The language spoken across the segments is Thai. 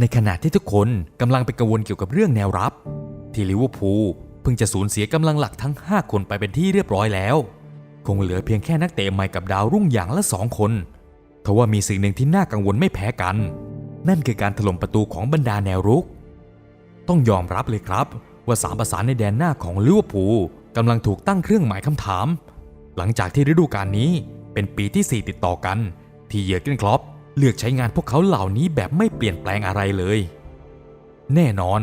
ในขณะที่ทุกคนกำลังไปกังวลเกี่ยวกับเรื่องแนวรับ ที่ลิเวอร์พูลเพิ่งจะสูญเสียกำลังหลักทั้ง 5 คนไปเป็นที่เรียบร้อยแล้ว คงเหลือเพียงแค่นักเตะใหม่กับดาวรุ่งอย่างละสองคนทว่ามีสิ่งหนึ่งที่น่ากังวลไม่แพ้กัน นั่นคือการถล่มประตูของบรรดาแนวรุก ต้องยอมรับเลยครับ ว่าสามประสานในแดนหน้าของลิเวอร์พูลกำลังถูกตั้งเครื่องหมายคำถาม หลังจากที่ฤดูกาลนี้เป็นปีที่ 4 ติดต่อกัน ที่เยอร์เกนคล็อป เลือกใช้งานพวกเขาเหล่านี้แบบไม่เปลี่ยนแปลงอะไรเลย แน่นอน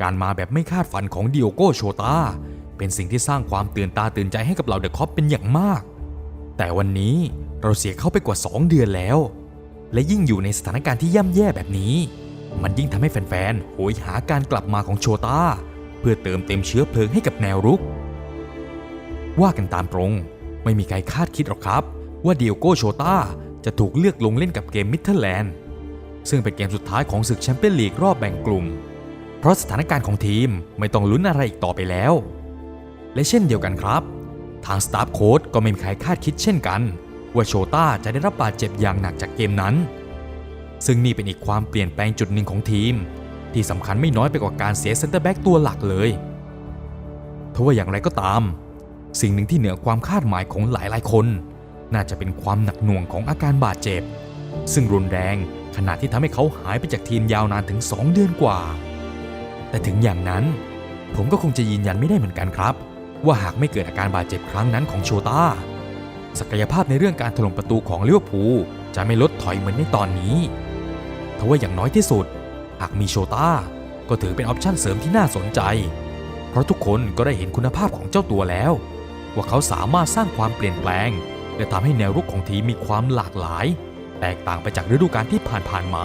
การมาแบบไม่คาดฝันของดิโอโกโชตาเป็นสิ่งที่สร้างความตื่นตาตื่นใจให้กับเหล่าเดอะคอปเป็นอย่างมาก แต่วันนี้เราเสียเข้าไปกว่า 2 เดือนแล้ว และยิ่งอยู่ในสถานการณ์ที่ย่ำแย่แบบนี้ มันยิ่งทำให้แฟนๆโหยหาการกลับมาของโชตาเพื่อเติมเต็มเชื้อเพลิงให้กับแนวรุก ว่ากันตามตรง ไม่มีใครคาดคิดหรอกครับ ว่าเดียโกโชตา จะถูกเลือกลงเล่นกับเกมมิดเทอร์แลนด์ซึ่งเป็นเกมสุดท้ายของศึกแชมเปี้ยนลีกรอบแบ่งกลุ่ม เพราะสถานการณ์ของทีมไม่ต้องลุ้นอะไรอีกต่อไปแล้ว และเช่นเดียวกันครับ ทางสตาฟโค้ดก็ไม่มีใครคาดคิดเช่นกัน ว่าโชต้าจะได้รับบาดเจ็บอย่างหนักจากเกมนั้น ซึ่งนี่เป็นอีกความเปลี่ยนแปลงจุดหนึ่งของทีม ที่สำคัญไม่น้อยไปกว่าการเสียเซนเตอร์แบ็กตัวหลักเลยทว่าอย่างไรก็ตาม สิ่งหนึ่งที่เหนือความคาดหมายของหลายๆคน น่าจะเป็นความหนักหน่วงของอาการบาดเจ็บ ซึ่งรุนแรงขนาดที่ทำให้เขาหายไปจากทีมยาวนานถึง 2 เดือนกว่า แต่ถึงอย่างนั้น ผมก็คงจะยืนยันไม่ได้เหมือนกันครับ ว่าหากไม่เกิดอาการบาดเจ็บครั้งนั้นของโชต้าศักยภาพในเรื่องการถล่มประตูของลิเวอร์พูลจะไม่ลดถอยเหมือนในตอนนี้ทว่าอย่างน้อยที่สุด หากมีโชต้าก็ถือเป็นออปชั่นเสริมที่น่าสนใจ เพราะทุกคนก็ได้เห็นคุณภาพของเจ้าตัวแล้ว ว่าเขาสามารถสร้างความเปลี่ยนแปลง และทำให้แนวรุกของทีมมีความหลากหลาย แตกต่างไปจากฤดูกาลที่ผ่านๆมา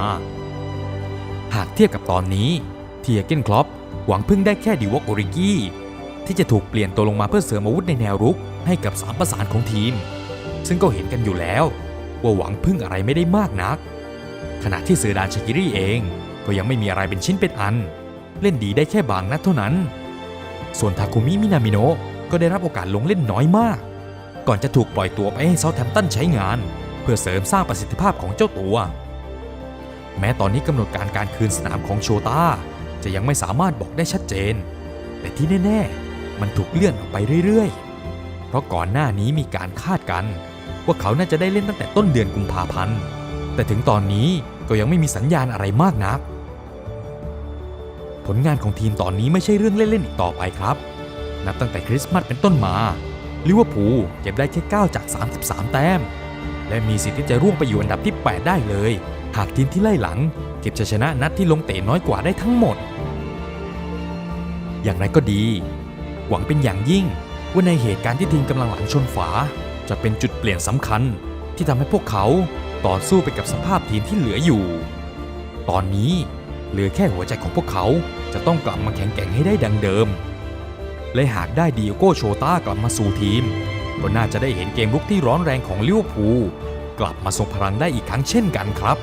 หากเทียบกับตอนนี้เทียเกนคลอปหวังพึ่งได้แค่ดิวอกโอริกี้ที่จะถูกเปลี่ยนตัวลงมาเพื่อเสริมอาวุธในแนวรุกให้กับสามประสานของทีม ซึ่งก็เห็นกันอยู่แล้ว ว่าหวังพึ่งอะไรไม่ได้มากนัก ขณะที่เสือดานชากิรี่เองก็ยังไม่มีอะไรเป็นชิ้นเป็นอัน เล่นดีได้แค่บางนัดเท่านั้น ส่วนทาคุมิมินามิโนะก็ได้รับโอกาสลงเล่นน้อยมาก ก่อนจะถูกปล่อยตัวไปให้เซาท์แฮมตันใช้งาน เพื่อเสริมสร้างประสิทธิภาพของเจ้าตัว แม้ตอนนี้กำหนดการการคืนสนามของโชต้าจะยังไม่สามารถบอกได้ชัดเจน แต่ที่แน่ ๆ มันถูกเลื่อนออกไปเรื่อยๆ เพราะก่อนหน้านี้มีการคาดกัน ว่าเขาน่าจะได้เล่นตั้งแต่ต้นเดือนกุมภาพันธ์ แต่ถึงตอนนี้ก็ยังไม่มีสัญญาณอะไรมากนัก ผลงานของทีมตอนนี้ไม่ใช่เรื่องเล่นๆอีกต่อไปครับ นับตั้งแต่คริสต์มาสเป็นต้นมา ลิเวอร์พูลเก็บได้แค่ 9 จาก 33 แต้ม และมีสิทธิ์ที่จะร่วงไปอยู่อันดับที่ 8 ได้เลย หากทีมที่ไล่หลัง เก็บชัยชนะนัดที่ลงเตะน้อยกว่าได้ทั้งหมด อย่างไรก็ดี หวังเป็นอย่างยิ่งว่าในเหตุการณ์ที่ทีมกำลังหลังชนฝา จะเป็นจุดเปลี่ยนสำคัญ ที่ทำให้พวกเขาต่อสู้ไปกับสภาพทีมที่เหลืออยู่ ตอนนี้เหลือแค่หัวใจของพวกเขาจะต้องกลับมาแข็งแกร่งให้ได้ดังเดิม และหากได้ดิโอโกโชต้ากลับมาสู่ทีม ก็น่าจะได้เห็นเกมลุกที่ร้อนแรงของลิเวอร์พูลกลับมาทรงพลังได้อีกครั้งเช่นกันครับ